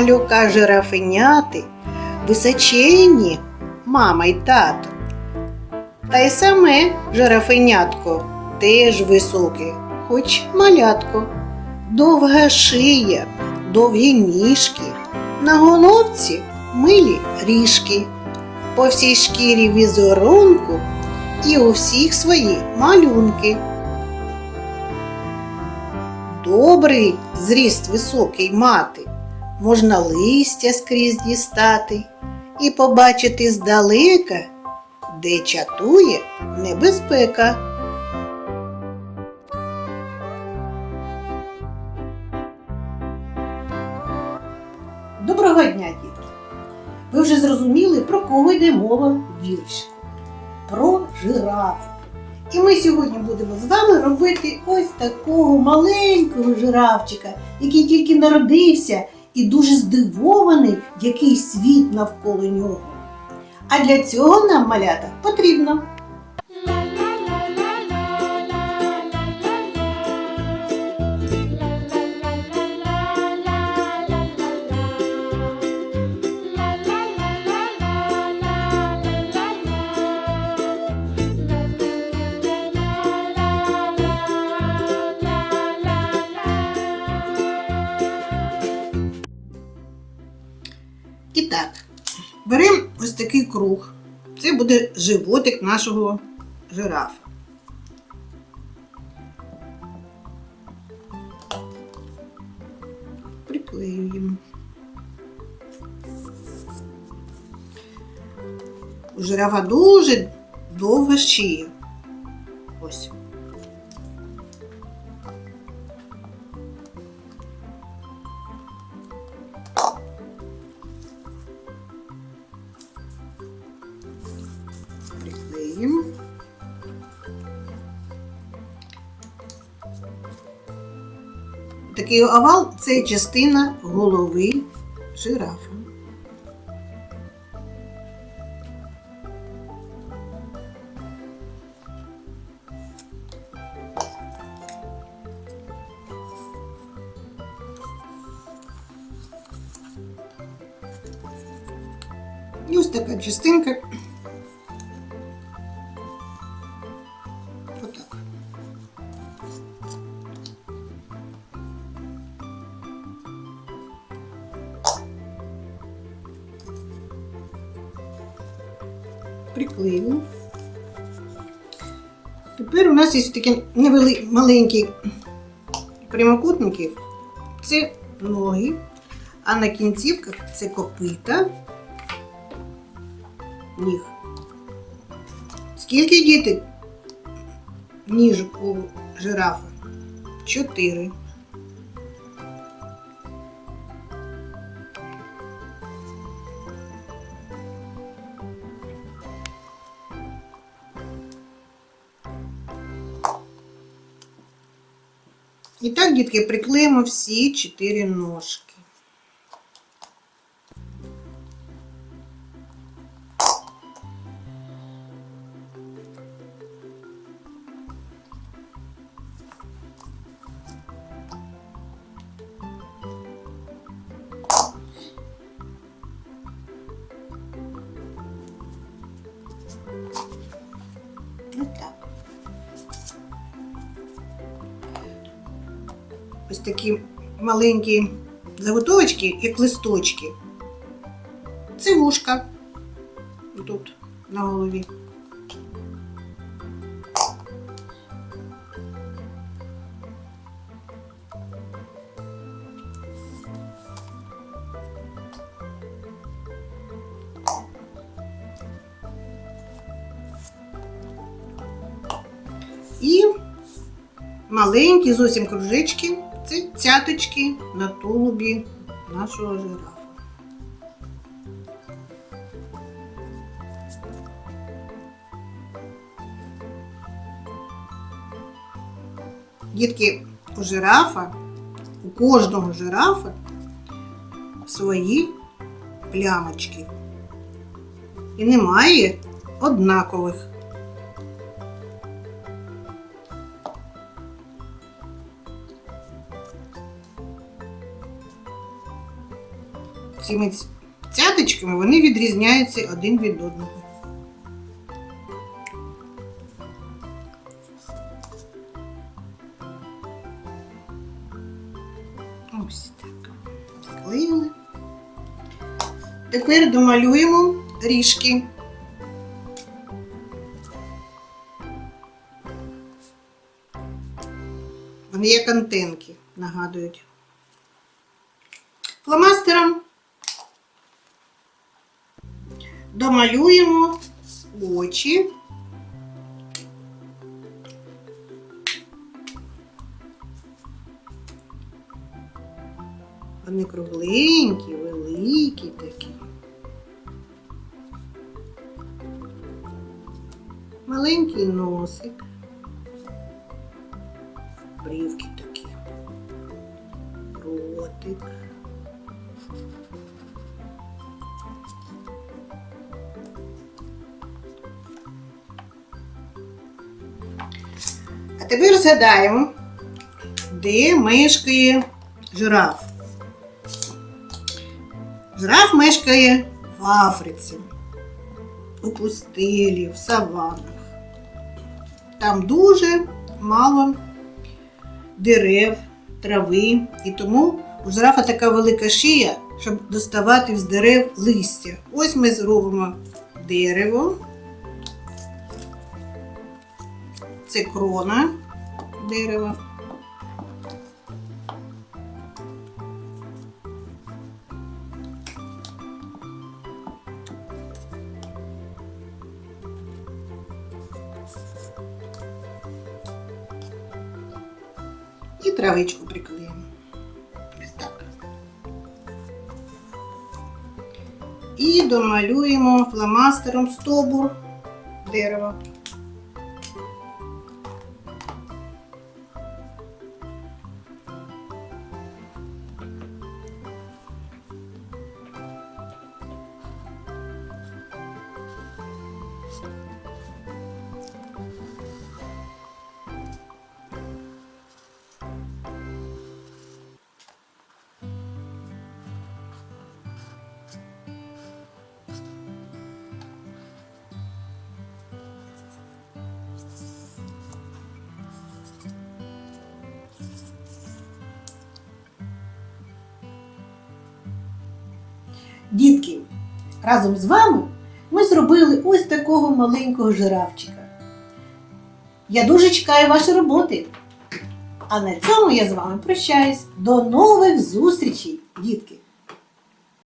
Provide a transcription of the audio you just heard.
малюка жирафеняти, височенні мама й тато. Та й саме жирафенятко теж високе, хоч малятко. Довга шия, довгі ніжки, на головці милі ріжки, по всій шкірі візерунку і у всіх свої малюнки. Добрий зріст високий мати, можна листя скрізь дістати і побачити здалека, де чатує небезпека. Доброго дня, дітки! Ви вже зрозуміли, про кого йде мова в віршику? Про жирафу. І ми сьогодні будемо з вами робити ось такого маленького жирафчика, який тільки народився і дуже здивований, який світ навколо нього. А для цього нам малята потрібно такий круг. Це буде животик нашого жирафа. Приклеюємо. У жирафа дуже довга шия. Ось. Такий овал це частина голови жирафа. І ось така частинка Приклеїмо. Тепер у нас є такі невели... маленькі прямокутники. Це ноги, а на кінцівках це копита ніг. Скільки діти ніжок у жирафа? Чотири. І так, дітки, приклеїмо всі чотири ножки. Ось такі маленькі заготовочки, як листочки. Це вушка тут на голові. І маленькі зовсім кружечки це цяточки на тулубі нашого жирафа. Дітки, у жирафа, у кожного жирафа свої плямочки. І немає однакових. Цими цяточками вони відрізняються один від одного. Ось так. Заклеїли. Тепер домалюємо ріжки. Вони як антенки нагадують. Фломастером домалюємо очі. Вони кругленькі, великі такі. Маленький носик. Брівки такі. Ротик. Тепер згадаємо, де мешкає жираф. Жираф мешкає в Африці, у пустелі, в саванах. Там дуже мало дерев, трави, і тому у жирафа така велика шия, щоб доставати з дерев листя. Ось ми зробимо дерево. Це крона дерева. І травичку приклеїмо. Ось так. І домалюємо фломастером стовбур дерева. Дітки, разом з вами ми зробили ось такого маленького жирафчика. Я дуже чекаю ваші роботи. А на цьому я з вами прощаюсь. До нових зустрічей, дітки!